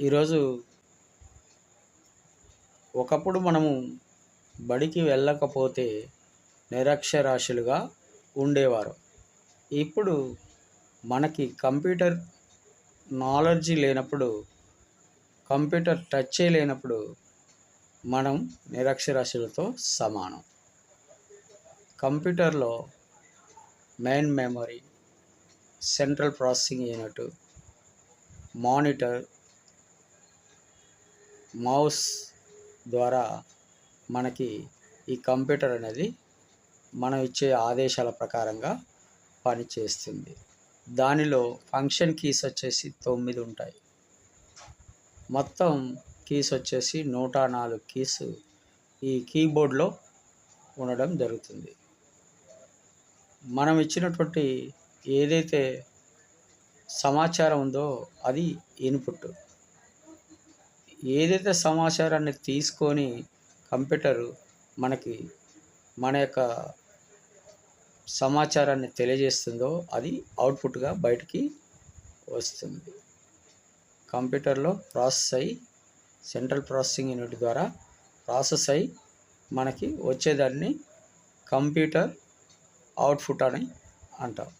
ఈరోజు ఒకప్పుడు మనము బడికి వెళ్ళకపోతే నిరక్షరాస్యులుగా ఉండేవారు. ఇప్పుడు మనకి కంప్యూటర్ నాలెడ్జ్ లేనప్పుడు కంప్యూటర్ టచ్ చేయలేనప్పుడు మనం నిరక్షరాశులతో సమానం. కంప్యూటర్లో main memory central processing unit monitor mouse ద్వారా మనకి ఈ కంప్యూటర్ అనేది మనం ఇచ్చే ఆదేశాల ప్రకారంగా పనిచేస్తుంది. దానిలో ఫంక్షన్ కీస్ వచ్చేసి తొమ్మిది ఉంటాయి. మొత్తం కీస్ వచ్చేసి నూట నాలుగు కీస్ ఈ కీబోర్డ్లో ఉండడం జరుగుతుంది. మనం ఇచ్చినటువంటి ఏదైతే సమాచారం ఉందో అది ఇన్పుట్. ఏదైతే సమాచారాన్ని తీసుకొని కంప్యూటర్ మనకి మన యొక్క సమాచారాన్ని తెలియజేస్తుందో అది అవుట్పుట్గా బయటికి వస్తుంది. కంప్యూటర్లో ప్రాసెస్ అయ్యి సెంట్రల్ ప్రాసెసింగ్ యూనిట్ ద్వారా ప్రాసెస్ అయ్యి మనకి వచ్చేదాన్ని కంప్యూటర్ అవుట్పుట్ అని అంటాం.